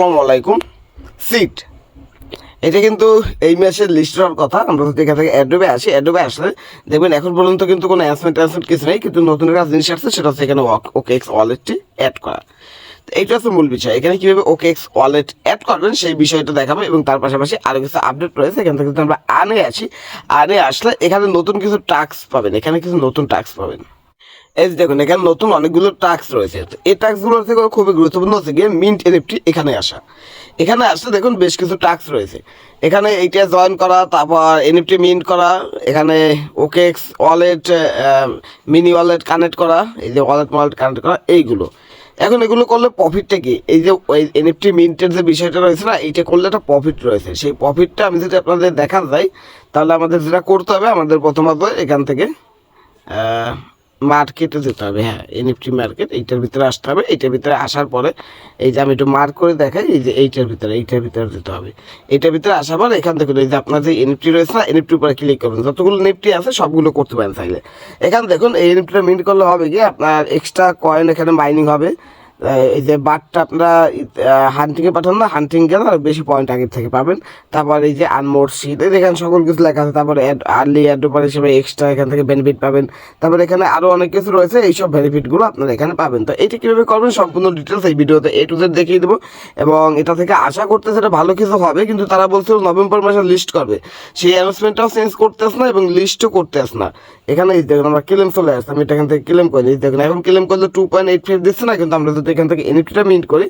আসসালামু আলাইকুম। সিট এটা কিন্তু এই মাসের লিস্ট হওয়ার কথা। আমরা যদি এখান থেকে অ্যাডোবে আসি অ্যাডোবে আসলে দেখবেন এখন পর্যন্ত কিন্তু কোনো অ্যাসমেন্ট ট্যাসমেন্ট কিছু নেই, কিন্তু নতুন একটা জিনিস আসছে, সেটা হচ্ছে এখানে ওকে এক্স ওয়ালেটটি অ্যাড করা। তো এইটা হচ্ছে মূল বিষয়। এখানে কীভাবে ওকে এক্স ওয়ালেট অ্যাড করবেন সেই বিষয়টা দেখাবো এবং তার পাশাপাশি আরও কিছু আপডেট রয়েছে। এখান থেকে যদি আমরা আনে আসি, আনে আসলে এখানে নতুন কিছু টাস্ক পাবেন। এখানে কিছু নতুন টাস্ক পাবেন। এই দেখুন, এখানে নতুন অনেকগুলো টাস্ক রয়েছে। এই টাস্কগুলোর থেকে খুবই গুরুত্বপূর্ণ হচ্ছে গিয়ে মিন্ট এনএফটি এখানে আসা। এখানে আসলে দেখুন বেশ কিছু টাস্ক রয়েছে। এখানে এইটা জয়েন করা, তারপর এনএফটি মিন্ট করা, এখানে OKX wallet mini wallet connect করা, এই যে ওয়ালেট ওয়ালেট কানেক্ট করা, এইগুলো। এখন এগুলো করলে প্রফিটটা কি? এই যে ওই এনএফটি মিন্টের যে বিষয়টা রয়েছে না, এইটা করলে একটা প্রফিট রয়েছে। সেই প্রফিটটা আমি যদি আপনাদের দেখা যায় তাহলে আমাদের যেটা করতে হবে, আমাদের প্রথমত এখান থেকে মার্কেটে যেতে হবে হ্যাঁ এনএফটি মার্কেট এইটার ভিতরে আসতে হবে, এইটার ভিতরে আসার পরে এই যে আমি একটু মার্ক করে দেখাই, এই যে এইটার ভিতরে এইটার ভিতরে যেতে হবে। এইটার ভিতরে আসার পর এখান থেকে এই যে আপনার যে এনএফটি রয়েছে না এনএফটির উপরে ক্লিক করবেন যতগুলো এনএফটি আছে সবগুলো করতে পারেন চাইলে। এখান দেখুন, এই এনএফটিটা মিন্ট করলে হবে কি আপনার এক্সট্রা কয়েন এখানে মাইনিং হবে। এই যে বারটা আপনারা হান্টিংয়ে পাঠান না হান্টিং গেলে আর বেশি পয়েন্ট আগের থেকে পাবেন। তারপর এই যে আনমোর সিট এই দেখেন সকল কিছু লেখা আছে। তারপরে আর্লি অ্যাডোপার হিসেবে এক্সট্রা এখান থেকে বেনিফিট পাবেন। তারপরে এখানে আরও অনেক কিছু রয়েছে, এইসব বেনিফিটগুলো আপনারা এখানে পাবেন। তো এটা কীভাবে করবেন সম্পূর্ণ ডিটেলস এই ভিডিওতে এ টু জেড দেখিয়ে দেবো। এবং এটা থেকে আশা করতে সেটা ভালো কিছু হবে, কিন্তু তারা বলছিল নভেম্বর মাসে লিস্ট করবে। সেই অ্যানাউন্সমেন্টটাও চেঞ্জ করতে আস না এবং লিস্টও করতে আস না। এখানে দেখুন আমরা ক্লেম চলে আসছে আমি এটা এখান থেকে ক্লেম করি দেখুন, এখন ক্লেম করলে টু পয়েন্ট এইট ফাইভ দিচ্ছে না, কিন্তু আমরা যদি এখান থেকে এনএফটিটা মিন্ট করি।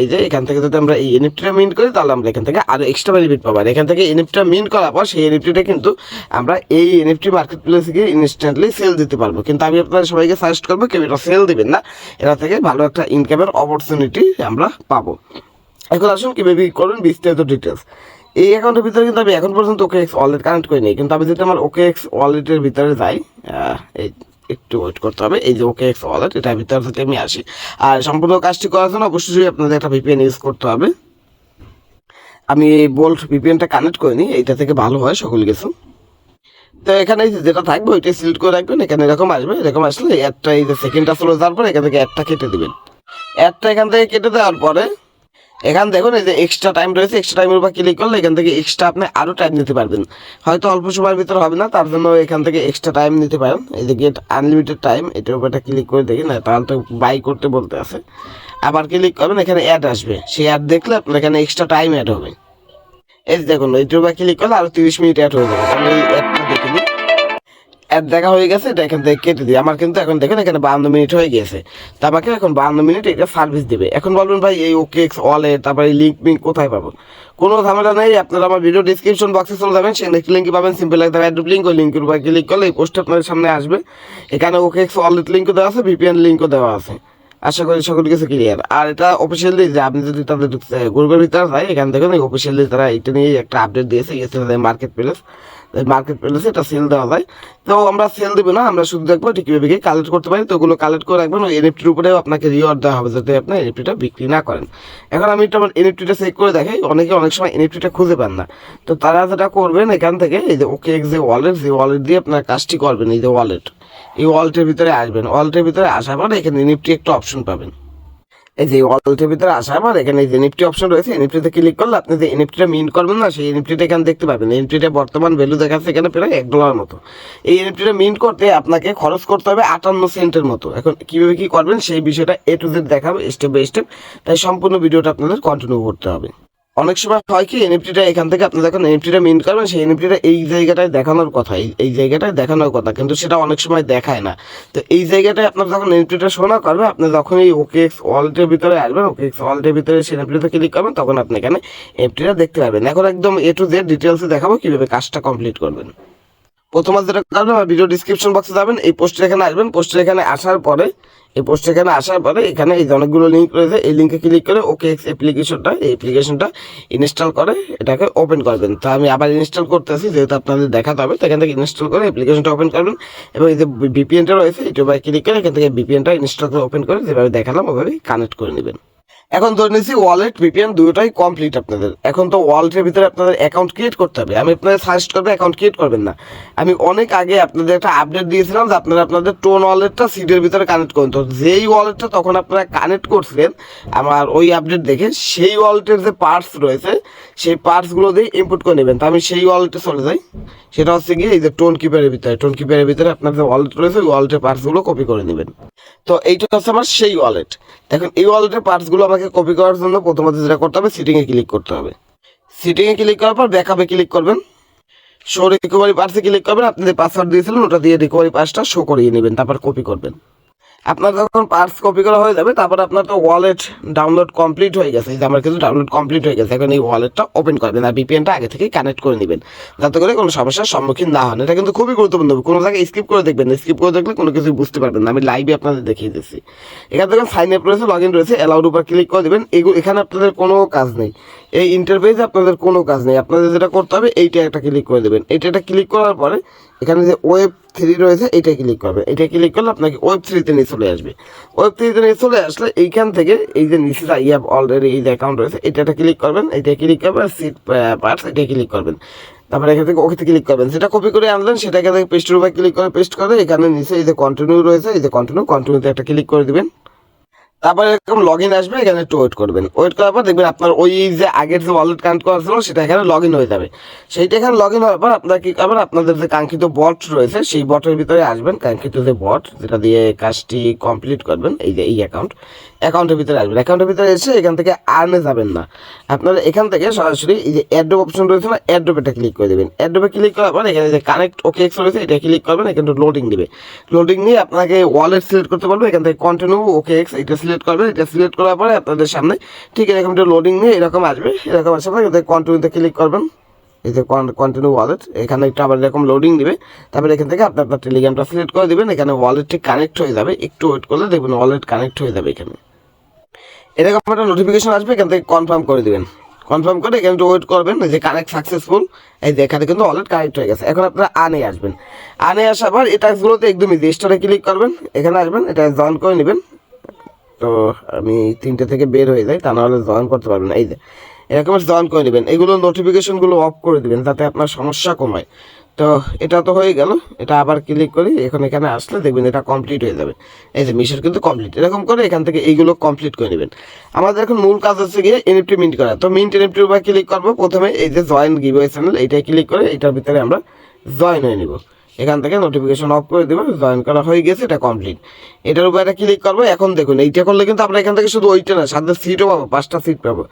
এই যে এখান থেকে যদি আমরা এই এনএফটিটা মিন্ট করি, তাহলে আমরা এখান থেকে আরও এক্সট্রা বেনিফিট পাবো। আর এখান থেকে এনএফটিটা মিন্ট করার পর, সেই এনএফটিটা কিন্তু আমরা এই এনএফটি মার্কেট প্লেসে গিয়ে ইনস্ট্যান্টলি সেল দিতে পারব। কিন্তু আমি আপনাদের সবাইকে সাজেস্ট করব, কেউ এটা সেল দিবেন না। এটা থেকে ভালো একটা ইনকামের অপরচুনিটি আমরা পাবো। এখন আসুন কীভাবে কি করবেন বিস্তারিত ডিটেলস এই অ্যাকাউন্টের ভিতরে কিন্তু আমি এখন পর্যন্ত ওকে এক্স ওয়ালেট কানেক্ট করিনি, কিন্তু আমি যদি আমার ওকে এক্স ওয়ালেটের ভিতরে যাই এই একটু ওয়েট করতে হবে। এই যে ওকে ওয়ালেট এটার ভিতর থেকে আমি আসি। আর সম্পূর্ণ কাজটি করার জন্য অবশ্যই আপনাদের একটা ভিপিএন ইউজ করতে হবে। আমি এই বোল্ট ভিপিএনটা কানেক্ট করিনি, এইটা থেকে ভালো হয় সকল কিছু। তো এখানে যেটা থাকবে, ওইটাই সিলেক্ট করে রাখবেন। এখানে এরকম আসবে, এরকম আসলে একটা এই যে সেকেন্ডটা চলে যাওয়ার পরে এখান থেকে একটা কেটে দিবেন। একটা এখান থেকে কেটে দেওয়ার পরে এখান দেখুন এই যে এক্সট্রা টাইম রয়েছে এক্সট্রা টাইমের উপর ক্লিক করলে এখান থেকে এক্সট্রা আপনি আরও টাইম নিতে পারবেন। হয়তো অল্প সময়ের ভিতরে হবে না, তার জন্য এখান থেকে এক্সট্রা টাইম নিতে পারেন। এই যে গেট আনলিমিটেড টাইম এটার উপর ক্লিক করে দেখি না তাহলে তো বাই করতে বলতে আছে। আবার ক্লিক করবেন, এখানে অ্যাড আসবে। সেই অ্যাড দেখলে আপনার এখানে এক্সট্রা টাইম অ্যাড হবে। এই দেখুন এইটার উপর ক্লিক করলে আরও তিরিশ মিনিট অ্যাড হয়ে যাবে। আমি এই অ্যাডটা অ্যাড দেখা হয়ে গেছে, এটা এখান থেকে কেটে দিই। আমার কিন্তু এখন দেখেন, এখানে বান্ন মিনিট হয়ে গেছে। তা আমাকে এখন বান্ন মিনিট এটা সার্ভিস দিবে। এখন বলবেন, ভাই, এই ওকে এক্স ওয়ালেট তারপরে লিঙ্ক মিঙ্ক কোথায় পাবো? কোনো ঝামেলা নেই, আপনারা আমার ভিডিও ডিসক্রিপশন বক্সে চলে যাবেন। সেখানে একটি লিঙ্ক পাবেন সিম্পল একটা অ্যাড লিঙ্ক ওই লিঙ্কের উপর ক্লিক করলে এই পোস্ট আপনাদের সামনে আসবে। এখানে ওকে এক্স ওয়ালেট লিঙ্কও দেওয়া আছে ভিপিএন লিঙ্কও দেওয়া আছে। আশা করি সকল কিছু ক্লিয়ার আর এটা অফিসিয়ালি যে আপনি যদি তাদের গ্রুপের ভিতরে যায় এখান থেকে অফিসিয়ালি তারা এটা নিয়ে একটা আপডেট দিয়েছে মার্কেট প্লেস মার্কেট প্লেসে এটা সেল দেওয়া যায়। তো আমরা সেল দেবো না, আমরা শুধু দেখব ঠিক কীভাবে কালেক্ট করতে পারি। তো ওগুলো কালেক্ট করে রাখবেন, ওই এনএফটির উপরেও আপনাকে রিওয়ার্ড দেওয়া হবে যাতে আপনি এনএফটিটা বিক্রি না করেন। এখন আমি একটু আমার এনএফটিটা চেক করে দেখাই, অনেকে অনেক সময় এনএফটিটা খুঁজে পান না। তো তারা যেটা করবেন এখান থেকে, এই যে ওকে যে ওয়ালেট যে ওয়ালেট দিয়ে আপনার কাজটি করবেন, এই যে ওয়ালেট এই ওয়ালেটের ভিতরে আসবেন। ওয়ালেটের ভিতরে আসার পরে এখানে এনএফটি একটা অপশন পাবেন। এই যে ওয়ালটের ভিতরে আসার আমার এখানে যে এনএফটি অপশন রয়েছে এনএফটিতে ক্লিক করলে আপনি যে এনএফটিটা মিন করবেন না, সেই এনএফটিটা এখানে দেখতে পাবেন। এনএফটিটা বর্তমান ভ্যালু দেখাচ্ছে এখানে প্রায় এক ডলার মতো। এই এনএফটিটা মিন্ট করতে আপনাকে খরচ করতে হবে আটান্ন সেন্টের মতো। এখন কীভাবে কী করবেন, সেই বিষয়টা এ টু জেড দেখাবে স্টেপ বাই স্টেপ তাই সম্পূর্ণ ভিডিওটা আপনাদের কন্টিনিউ করতে হবে। অনেক সময় হয় কি এনএফটিটা এখান থেকে আপনি দেখেন এনএফটিটা মিন্ট করবেন, সেই এনএফটিটা এই জায়গাটায় দেখানোর কথা, এই- জায়গাটায় দেখানোর কথা, কিন্তু সেটা অনেক সময় দেখায় না। তো এই জায়গাটায় আপনার যখন এনএফটিটা শোনা করবে, আপনি যখন এই ওকে এক্স ওয়ালেটের ভিতরে আসবেন ওকে এক্স ওয়ালেটের ভিতরে সেই এনএফটিতে ক্লিক করবেন, তখন আপনি এখানে এনএফটিটা দেখতে পাবেন এখন একদম এ টু জেড ডিটেলসে দেখাবো, কীভাবে কাজটা কমপ্লিট করবেন। প্রথমে যেটা করবেন আমার ভিডিও ডিসক্রিপশন বক্সে যাবেন, এই পোস্টের এখানে আসবেন পোস্টের এখানে আসার পরে, এই পোস্টের এখানে আসার পরে, এখানে এই অনেকগুলো লিঙ্ক রয়েছে, এই লিঙ্কে ক্লিক করে ওকে এক্স অ্যাপ্লিকেশনটা এই অ্যাপ্লিকেশনটা ইনস্টল করে, এটাকে ওপেন করবেন। তো আমি আবার ইনস্টল করতেছি, যেহেতু আপনাদের দেখাতে হবে, তো এখান থেকে ইনস্টল করে অ্যাপ্লিকেশনটা ওপেন করবেন। এবং এই যে ভিপিএনটা রয়েছে এটা ক্লিক করে এখান থেকে ভিপিএনটা ইনস্টল করে ওপেন করে যেভাবে দেখালাম ওভাবে কানেক্ট করে নেবেন। এখন ধরে নিচ্ছি ওয়ালেট ভিপিএন দুটোই কমপ্লিট আপনাদের। এখন তো ওয়ালেটের ভিতরে আপনাদের অ্যাকাউন্ট ক্রিয়েট করতে হবে। আমি আপনাদের সাজেস্ট করব অ্যাকাউন্ট ক্রিয়েট করবেন না। আমি অনেক আগে আপনাদের একটা আপডেট দিয়েছিলাম যে আপনারা আপনাদের টোন ওয়ালেটটা সিডের ভিতরে কানেক্ট করুন। তো যেই ওয়ালেটটা তখন আপনারা কানেক্ট করছিলেন, আমার ওই আপডেট দেখে সেই ওয়ালেটের যে পার্টস রয়েছে সেই পার্টসগুলো দিয়ে ইনপুট করে নেবেন। তো আমি সেই ওয়ালেটে চলে যাই। সেটা হচ্ছে গিয়ে এই যে টোন কিপারের ভিতরে। টোন কিপারের ভিতরে আপনার যে ওয়ালেট রয়েছে, ওই ওয়ালেটের পার্টসগুলো কপি করে নেবেন। তো এইটা হচ্ছে আমার সেই ওয়ালেট দেখুন, এই ওয়ালেটের পার্টসগুলো আমাকে কপি করার জন্য প্রথমত যেটা করতে হবে সিটিংয়ে ক্লিক করতে হবে। সিটিংয়ে ক্লিক করার পর ব্যাকআপে ক্লিক করবেন। শো রিকভারি পার্টসে ক্লিক করবেন। আপনি যে পাসওয়ার্ড দিয়েছিলেন, ওটা দিয়ে রিকভারি পার্টসটা শো করিয়ে নেবেন, তারপর কপি করবেন। আপনার যখন পার্টস কপি করা হয়ে যাবে, তারপর আপনার তো ওয়ালেট ডাউনলোড কমপ্লিট হয়ে গেছে। আমার কিন্তু ডাউনলোড কমপ্লিট হয়ে গেছে। এখন এই ওয়ালেটটা ওপেন করবেন আর ভিপিএনটা আগে থেকেই কানেক্ট করে নেবেন। যাতে করে কোনো সমস্যার সম্মুখীন না হন। এটা কিন্তু খুবই গুরুত্বপূর্ণ। কোনো জায়গায় স্কিপ করে দেখবেন স্কিপ করে দেখলে কোনো কিছু বুঝতে পারবেন না। আমি লাইভে আপনাদের দেখিয়ে দিচ্ছি। এখান থেকে সাইন আপ রয়েছে লগ ইন রয়েছে অ্যালাউড উপর ক্লিক করে দেবেন। এগুলো এখানে আপনাদের কোনো কাজ নেই। এই ইন্টারফেসে আপনাদের কোনো কাজ নেই। আপনাদের যেটা করতে হবে, এইটা একটা ক্লিক করে দেবেন। এইটা একটা ক্লিক করার পরে এখানে যে ওয়েব থ্রি রয়েছে এটা ক্লিক করবে এটা ক্লিক করলে আপনাকে ওয়েব থ্রিতে নিয়ে চলে আসবে। ওয়েব থ্রিতে নিয়ে চলে আসলে এইখান থেকে এই যে নিচে হ্যাভ অলরেডি এই যে অ্যাকাউন্ট রয়েছে এটা একটা ক্লিক করবেন। এটা ক্লিক করবেন সিট পার্টস এটা ক্লিক করবেন। তারপরে এখান থেকে ওকে ক্লিক করবেন। সেটা কপি করে আনলেন সেটা এখান থেকে পেস্টের উপরে ক্লিক করে পেস্ট করে এখানে নিচে এই যে কন্টিনিউ রয়েছে, এই যে কন্টিনিউ কন্টিনিউতে একটা ক্লিক করে দিবেন। তারপরে এরকম লগ ইন আসবে, এখানে একটু ওয়েট করবেন। ওয়েট করার পর দেখবেন আপনার ওই যে আগের যে ওয়ালেট কানেক্ট করা ছিল, সেটা এখানে লগ ইন হয়ে যাবে। সেইটা এখানে লগ ইন হওয়ার পর আপনার কি করবেন? আপনাদের যে কাঙ্ক্ষিত বট রয়েছে, সেই বটের ভিতরে আসবেন। কাঙ্ক্ষিত যে বট যেটা দিয়ে কাজটি কমপ্লিট করবেন, এই যে এই অ্যাকাউন্ট অ্যাকাউন্টের ভিতরে আসবেন। অ্যাকাউন্টের ভিতরে এসে এখান থেকে আর্নে যাবেন না। আপনারা এখান থেকে সরাসরি এই যে অ্যাড্রপ অপশন রয়েছে না অ্যাড্রপ এটা ক্লিক করে দেবেন। অ্যাড্রপে ক্লিক করার পর এখানে যে কানেক্ট ওকে এক্স রয়েছে, এটা ক্লিক করবেন, এখানে লোডিং দিবে। লোডিং নিয়ে আপনাকে ওয়ালেট সিলেক্ট করতে পারবে এখান থেকে কন্টিনিউ ওকে এক্স এটা সিলেক্ট করবেন, এটা সিলেক্ট করার পরে আপনাদের সামনে ঠিক এরকম একটা লোডিং নিয়ে এরকম আসবে, এরকম আসার পর এখান থেকে কন্টিনিউতে ক্লিক করবেন। এই যে কন্টিনিউ ওয়ালেট এখানে একটু আবার এরকম লোডিং দিবে, তারপরে এখান থেকে আপনি আপনার টেলিগ্রামটা সিলেক্ট করে দেবেন, এখানে ওয়ালেটটি কানেক্ট হয়ে যাবে, একটু ওয়েট করলে দেখবেন ওয়ালেট কানেক্ট হয়ে যাবে এখানে। এরকম একটা নোটিফিকেশন আসবে, এখান থেকে কনফার্ম করে দিবেন। কনফার্ম করে এখানে ওয়েট করবেন যে কানেক্ট সাকসেসফুল এই যে এখানে কিন্তু ওয়ালেট কানেক্ট হয়ে গেছে। এখন আপনারা আনে আসবেন। আনে আসার পর এই টাস্কগুলোতে একদম ইজি ক্লিক করবেন, এখানে আসবেন, এটা জয়েন করে নেবেন। তো আমি তিনটে থেকে বের হয়ে যাই, তা নাহলে জয়েন করতে পারবেন এই যে এরকম জয়েন করে নেবেন এগুলো নোটিফিকেশনগুলো অফ করে দিবেন যাতে আপনার সমস্যা কমায়। তো এটা তো হয়ে গেল। এটা আবার ক্লিক করি, এখন এখানে আসলে দেখবেন এটা কমপ্লিট হয়ে যাবে। এই যে মিশন কিন্তু কমপ্লিট এরকম করে এখান থেকে এইগুলো কমপ্লিট করে নেবেন। আমাদের এখন মূল কাজ হচ্ছে গিয়ে এনএফটি মিন্ট করা। তো মিন্ট এনএফটির উপর ক্লিক করব, প্রথমে এই যে জয়েন গিভওয়ে চ্যানেল এইটাই ক্লিক করে এটার ভিতরে আমরা জয়েন হয়ে নিব। এখান থেকে নোটিফিকেশন অফ করে দেবো জয়েন করা হয়ে গেছে, এটা কমপ্লিট এটার উপর একটা ক্লিক করব। এখন দেখুন, এইটা করলে কিন্তু আমরা এখান থেকে শুধু ওইটা না, সাথে সিটও পাবো, পাঁচটা সিট পাবো।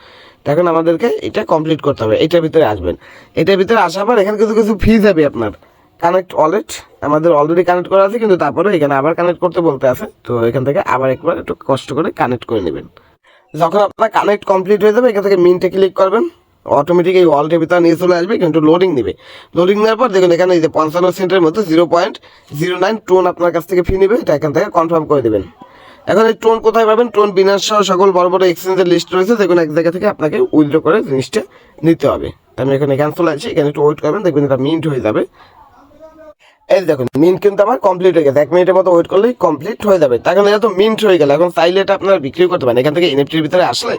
এখন আমাদেরকে এটা কমপ্লিট করতে হবে। এটার ভিতরে আসবেন। এটার ভিতরে আসার পর এখানে কিছু কিছু ফি যাবে আপনার। কানেক্ট ওয়ালেট আমাদের অলরেডি কানেক্ট করা আছে, কিন্তু তারপরে এখানে আবার কানেক্ট করতে বলতে আছে। তো এখান থেকে আবার একবার একটু কষ্ট করে কানেক্ট করে নেবেন। যখন আপনার কানেক্ট কমপ্লিট হয়ে যাবে, এখান থেকে মিনটে ক্লিক করবেন। অটোমেটিক এই ওয়ালটের ভিতরে নিয়ে চলে আসবে, কিন্তু লোডিং নেবে। লোডিং নেওয়ার পর দেখুন, এখানে এই যে পঞ্চান্ন সেন্টের মধ্যে zero point zero nine ton আপনার কাছ থেকে ফি নেবে। এটা এখান থেকে কনফার্ম করে দেবেন। এখন এই টোন কোথায় পাবেন? টোন বিনাশ সহ সকল বড় বড় এক্সচেঞ্জের লিস্ট রয়েছে, দেখুন এক জায়গা থেকে আপনাকে উইথড্র করে জিনিসটা নিতে হবে। আমি এখানে ক্যান্সেল আছে, এখানে একটু ওয়েট করবেন, দেখবেন এটা মিন্ট হয়ে যাবে। এই দেখুন মিন্ট কিন্তু আমার কমপ্লিট হয়ে গেছে। এক মিনিটের মতো ওয়েট করলেই কমপ্লিট হয়ে যাবে। তখন এটা তো মিন্ট হয়ে গেল। এখন চাইলে এটা আপনার বিক্রি করতে পারেন। এখান থেকে এনএফটির ভিতরে আসলে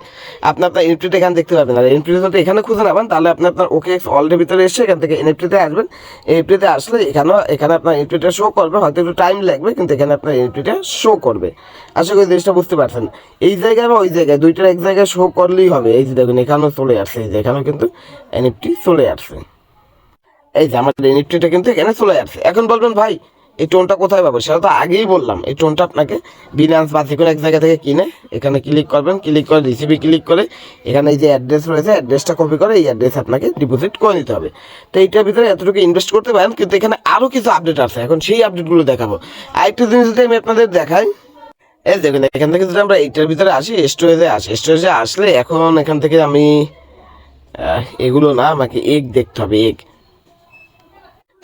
আপনি আপনার এনএফটিটা এখানে দেখতে পাবেন আর এনএফটি যদি এখানে খুঁজে নেবেন, তাহলে আপনি আপনার ওকে অলরেডি ভিতরে এসে এখান থেকে এনএফটিতে আসবেন। এনএফটিতে আসলে এখানে এখানে আপনার এনএফটিটা শো করবে। হয়তো একটু টাইম লাগবে, কিন্তু এখানে আপনার এনএফটিটা শো করবে। আশা করি জিনিসটা বুঝতে পারছেন। এই জায়গায় বা ওই জায়গায়, দুইটার এক জায়গায় শো করলেই হবে। এই যে দেখুন, এখানেও চলে আসছে। এই যে এখানেও কিন্তু এনএফটি চলে আসছে। এই যে আমার এনএফটিটা কিন্তু এখানে চলে আসছে। এখন বলবেন, ভাই, এই টোনটা কোথায় পাবো? সেটা তো আগেই বললাম। এই টোনটা আপনাকে বিনান্স বা যে কোনো এক জায়গা থেকে কিনে এখানে ক্লিক করবেন। ক্লিক করে রিসিভি ক্লিক করে এখানে এই যে অ্যাড্রেস রয়েছে অ্যাড্রেসটা কপি করে এই অ্যাড্রেস আপনাকে ডিপোজিট করে নিতে হবে। তো এইটার ভিতরে এতটুকু ইনভেস্ট করতে পারেন, কিন্তু এখানে আরও কিছু আপডেট আছে। এখন সেই আপডেটগুলো দেখাবো। আরেকটা জিনিস যদি আমি আপনাদের দেখাই, এই দেখুন, এখান থেকে যদি আমরা এইটার ভিতরে আসি স্টোরেজে আসি স্টোরেজে আসলে এখন এখান থেকে আমি এগুলো না আমাকে এগ দেখতে হবে এগ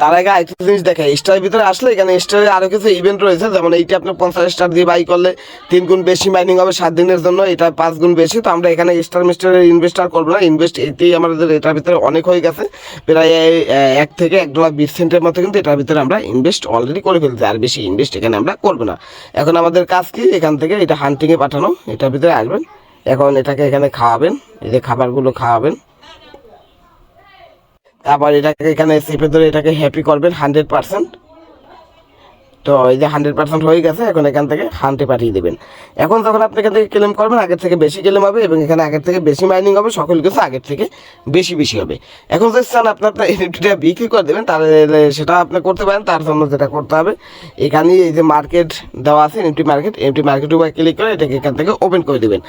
তার আগে আরেকটা জিনিস দেখাই স্টারের ভিতরে আসলে এখানে স্টারে আরও কিছু ইভেন্ট রয়েছে, যেমন এইটা আপনার পঞ্চাশ স্টার দিয়ে বাই করলে তিন গুণ বেশি মাইনিং হবে সাত দিনের জন্য, এটা পাঁচ গুণ বেশি, তো আমরা এখানে স্টার মিস্টারে ইনভেস্ট আর করব না ইনভেস্ট এতেই আমাদের এটার ভিতরে অনেক হয়ে গেছে, প্রায় এক থেকে এক ডলার বিশ সেন্টের মতো কিন্তু এটার ভিতরে আমরা ইনভেস্ট অলরেডি করে ফেলছি, আর বেশি ইনভেস্ট এখানে আমরা করব না। এখন আমাদের কাজ কি? এখান থেকে এটা হান্টিংয়ে পাঠানো, এটার ভিতরে আসবেন, এখন এটাকে এখানে খাওয়াবেন, এই যে খাবারগুলো খাওয়াবেন তারপর এটাকে এখানে চেপে ধরে এটাকে হ্যাপি করবেন হান্ড্রেড পার্সেন্ট তো এই যে হান্ড্রেড পার্সেন্ট হয়ে গেছে, এখন এখান থেকে হান্টে পাঠিয়ে দেবেন। এখন যখন আপনি এখান থেকে ক্লেম করবেন, আগের থেকে বেশি ক্লেম হবে এবং এখানে আগের থেকে বেশি মাইনিং হবে, সকল কিছু আগের থেকে বেশি বেশি হবে। এখন যদি চান আপনি আপনার এনএফটিটা বিক্রি করে দেবেন, তাহলে সেটা আপনি করতে পারেন, তার জন্য যেটা করতে হবে এখানে এই যে মার্কেট দেওয়া আছে এনএফটি মার্কেট এনএফটি মার্কেট উপরে ক্লিক করে এটাকে এখান থেকে ওপেন করে দেবেন।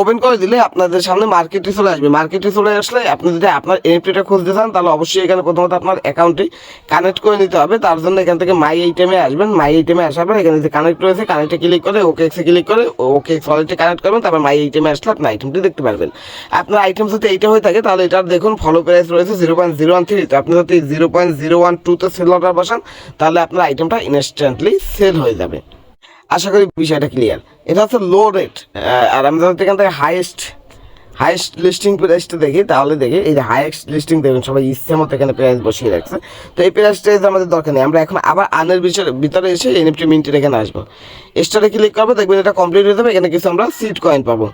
ওপেন করে দিলে আপনাদের সামনে মার্কেটে চলে আসবে। মার্কেটে চলে আসলে আপনি যদি আপনার এনএফটিটা খুঁজতে চান, তাহলে অবশ্যই এখানে প্রথমত আপনার অ্যাকাউন্টটি কানেক্ট করে নিতে হবে। তার জন্য এখান থেকে মাই আইটেমে আসবেন মাই আইটেমে আসার পর এখানে যে কানেক্ট রয়েছে কানেক্টে ক্লিক করে ওকে এক্সে ক্লিক করে ওকে এক্স ওয়ালেটে কানেক্ট করবেন, তারপর মাই আইটেমে আসলে আপনি আইটেমটি দেখতে পারবেন। আপনার আইটেম যদি এইটা হয়ে থাকে, তাহলে এটার দেখুন ফলো প্রাইস রয়েছে zero point zero one three তো আপনি যদি জিরো পয়েন্ট জিরো ওয়ান টুতে সেল অর্ডার বসান, তাহলে আপনার আইটেমটা ইনস্ট্যান্টলি সেল হয়ে যাবে। আশা করি বিষয়টা ক্লিয়ার এটা হচ্ছে লো রেট আর আমি যদি এখান থেকে হাইয়েস্ট হাইয়েস্ট লিস্টিং প্রাইসটা দেখি, তাহলে দেখি, এই যে হাইয়েস্ট লিস্টিং দেখুন, সবাই ইচ্ছে মতো এখানে প্রাইস বসিয়ে রাখছে। তো এই প্রাইসটা আমাদের দরকার নেই, আমরা এখন আবার আনের বিচার ভিতরে এসে এনএফটি মিনটির এখানে আসব। স্টারে ক্লিক করব, দেখবেন এটা কমপ্লিট হয়ে যাবে, এখানে কিছু আমরা সিট কয়েন পাবো।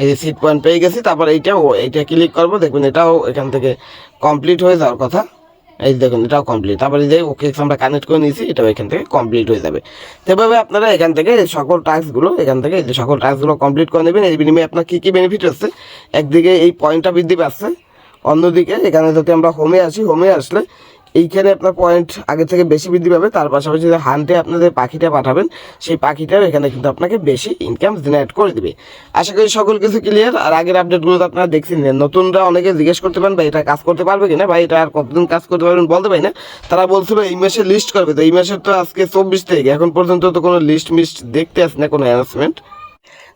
এই যে সিট পয়েন্ট পেয়ে গেছি, তারপর এইটাও এইটা ক্লিক করব, দেখবেন এটাও এখান থেকে কমপ্লিট হয়ে যাওয়ার কথা। এই দেখুন, এটাও কমপ্লিট তারপরে যে ওকে আমরা কানেক্ট করে নিয়েছি, এটাও এখান থেকে কমপ্লিট হয়ে যাবে। সেভাবে আপনারা এখান থেকে সকল টাস্কগুলো এখান থেকে সকল টাস্কগুলো কমপ্লিট করে নেবেন। এই বিনিময়ে আপনার কী কী বেনিফিট হচ্ছে একদিকে এই পয়েন্টটা বৃদ্ধি পাচ্ছে, অন্যদিকে এখানে যদি আমরা হোমে আসি হোমে আসলে এইখানে আপনার পয়েন্ট আগে থেকে বেশি বৃদ্ধি পাবে। তার পাশাপাশি যে হান্টে আপনাদের পাখিটা পাঠাবেন, সেই পাখিটাও এখানে কিন্তু আপনাকে বেশি ইনকাম জেনারেট করে দেবে। আশা করি সকল কিছু ক্লিয়ার আর আগের আপডেটগুলো তো আপনারা দেখছেন নতুনরা অনেকে জিজ্ঞেস করতে পারেন, ভাই, এটা কাজ করতে পারবে কিনা? ভাই, এটা আর কতদিন কাজ করতে পারবেন বলতে পারি না। তারা বলছিল, এই মাসে লিস্ট করবে। তো এই মাসের তো আজকে চব্বিশ তারিখ। এখন পর্যন্ত তো কোনো লিস্ট মিস্ট দেখতে আসে না, কোনো অ্যানাউন্সমেন্ট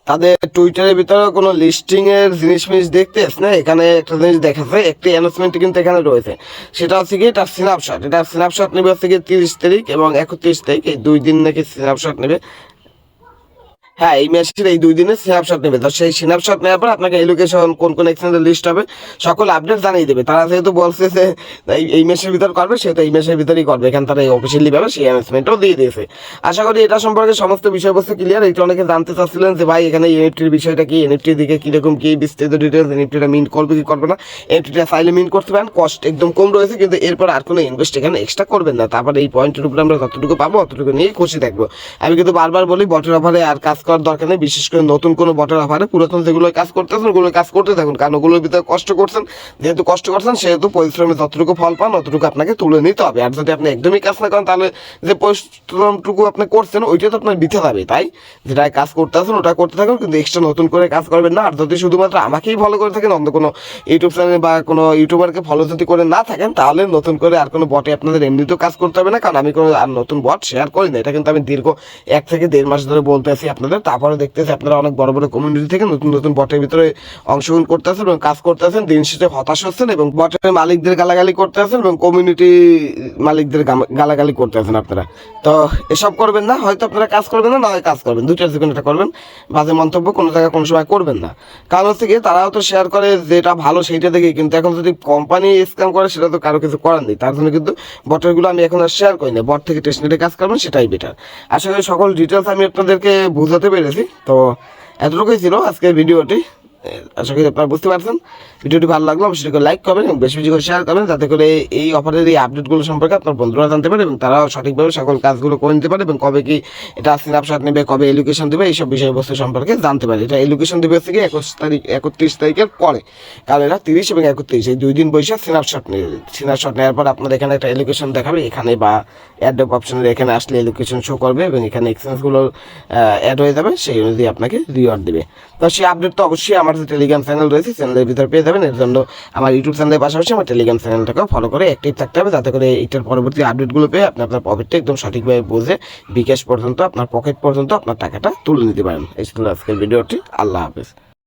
তাদের টুইটারের ভিতরে কোনো লিস্টিং এর জিনিস মিনিস দেখতে না। এখানে একটা জিনিস দেখাচ্ছে, একটি অ্যানাউন্সমেন্ট কিন্তু এখানে রয়েছে। সেটা হচ্ছে কি এটা স্ন্যাপশট এটা স্ন্যাপশট নেবে হচ্ছে কি তিরিশ তারিখ এবং একত্রিশ তারিখ। এই দুই দিন নাকি স্ন্যাপশট নেবে। হ্যাঁ এই ম্যাচের এই দুই দিনে স্ন্যাপশট নেবে। তো সেই স্ন্যাপশট নেওয়ার পর আপনাকে এলোকেশন কোন কোন এক্সচেঞ্জের লিস্ট হবে, সকল আপডেট জানিয়ে দেবে। তারা যেহেতু বলছে যে, এই এই ম্যাচের ভিতর করবে, সেহেতু এই ম্যাচের ভিতরেই করবে। এখানে তারা এই অফিসিয়ালি ভাবে সেই অ্যানাউন্সমেন্টও দিয়ে দিয়েছে। আশা করি এটা সম্পর্কে সমস্ত বিষয়বস্তু ক্লিয়ার এটা অনেকে জানতে চাচ্ছিলেন যে, ভাই, এখানে এনএফটির বিষয়টা কি? এনএফটির দিকে কীরকম কি বিস্তারিত ডিটেলস এনএফটিটা মিন্ট করবে কি করবে না? এনএফটিটা চাইলে মিন্ট করতে পারেন। কস্ট একদম কম রয়েছে, কিন্তু এরপর আর কোনো ইনভেস্ট এখানে এক্সট্রা করবেন না। তারপরে এই পয়েন্টের উপরে আমরা যতটুকু পাবো, অতটুকু নিয়ে খুশি থাকব। আমি কিন্তু বারবার বলি বটের অফারে আর কাজ করার দরকার নেই, বিশেষ করে নতুন কোনো বটের অফারে পুরাতন যেগুলো কাজ করতেছেন, ওগুলো কাজ করতে থাকুন, কারণ ওগুলোর ভিতরে কষ্ট করছেন, যেহেতু কষ্ট করছেন, সেহেতু পরিশ্রমে যতটুকু ফল পান, অতটুকু আপনাকে তুলে নিতে হবে। আর যদি আপনি একদমই কাজ না করেন, তাহলে যে পরিশ্রমটুকু আপনি করছেন ওইটা তো আপনার বিথে যাবে তাই? যেটা কাজ করতে আছেন, ওটা করতে থাকুন, কিন্তু এক্সট্রা নতুন করে কাজ করবেন না। আর যদি শুধুমাত্র আমাকেই ফলো করে থাকেন, অন্য কোনো ইউটিউব চ্যানেল বা কোনো ইউটিউবারকে ফলো যদি করে না থাকেন, তাহলে নতুন করে আর কোনো বটে আপনাদের এমনিতেও কাজ করতে হবে না, কারণ আমি কোনো আর নতুন বট শেয়ার করি না। এটা কিন্তু আমি দীর্ঘ এক থেকে দেড় মাস ধরে বলতে আছি আপনাদের। তারপরে দেখতেছি আপনারা অনেক বড় বড় কমিউনিটি থেকে নতুন নতুন বটের ভিতরে অংশগ্রহণ করতে আছেন এবং কাজ করতে আছেন দিন শেষে হতাশ হচ্ছেন এবং বটের মালিকদের গালাগালি করতে আছেন এবং কমিউনিটি মালিকদের গালাগালি করতে আছেন আপনারা। তো এসব করবেন না, হয়তো আপনারা কাজ করবেন না হয় কাজ করবেন। দুইটার যে কোনো একটা করবেন, বাজে মন্তব্য কোনো জায়গায় কোনো সময় করবেন না। কারণ হচ্ছে কি তারাও তো শেয়ার করে যেটা ভালো সেইটা দেখে, কিন্তু এখন যদি কোম্পানি স্ক্যাম করে, সেটা তো কারও কিছু করার নেই। তার জন্য কিন্তু বটেরগুলো আমি এখন আর শেয়ার করি না। বট থেকে টেস্টনেটে কাজ করবেন, সেটাই বেটার আশা করি সকল ডিটেলস আমি আপনাদেরকে বোঝাতে পেরেছি। তো এতটুকুই ছিল আজকের ভিডিওটি। আশা করি আপনারা বুঝতে পারছেন। ভিডিওটি ভালো লাগল অবশ্যই করে লাইক করবেন এবং বেশি বেশি করে শেয়ার করবেন, যাতে করে এই অফারের এই আপডেটগুলো সম্পর্কে আপনার বন্ধুরা জানতে পারে এবং তারাও সঠিকভাবে সকল কাজগুলো করে নিতে পারে এবং কবে কি এটা স্ন্যাপশট নেবে, কবে এডুকেশন দেবে, এইসব বিষয়বস্তু সম্পর্কে জানতে পারে। এটা এডুকেশন দেবে হচ্ছে কি একুশ তারিখ, একত্রিশ তারিখের পরে। কারণ এরা তিরিশ এবং একত্রিশ, এই দুই দিন বসে স্ন্যাপশট নেবে স্ন্যাপশট নেওয়ার পর আপনার এখানে একটা এডুকেশন দেখাবে, এখানে বা অ্যাডপ অপশনের এখানে আসলে এডুকেশন শো করবে এবং এখানে এক্সচেঞ্জগুলো অ্যাড হয়ে যাবে, সেই অনুযায়ী আপনাকে রিওয়ার্ড দেবে। তো সেই আপডেট তো অবশ্যই আমার যে টেলিগ্রাম চ্যানেল রয়েছে চ্যানেলের ভিতরে পেয়ে যাবেন। এর জন্য আমার ইউটিউব চ্যানেলের পাশাপাশি আমার টেলিগ্রাম চ্যানেলটাকেও ফলো করে অ্যাক্টিভ থাকতে হবে, যাতে করে এইটার পরবর্তী আপডেটগুলো পেয়ে আপনি আপনার পকেটটা একদম সঠিকভাবে বুঝে বিকাশ পর্যন্ত, আপনার পকেট পর্যন্ত আপনার টাকাটা তুলে নিতে পারেন। এই ছিল আজকের ভিডিওটি আল্লাহ হাফেজ।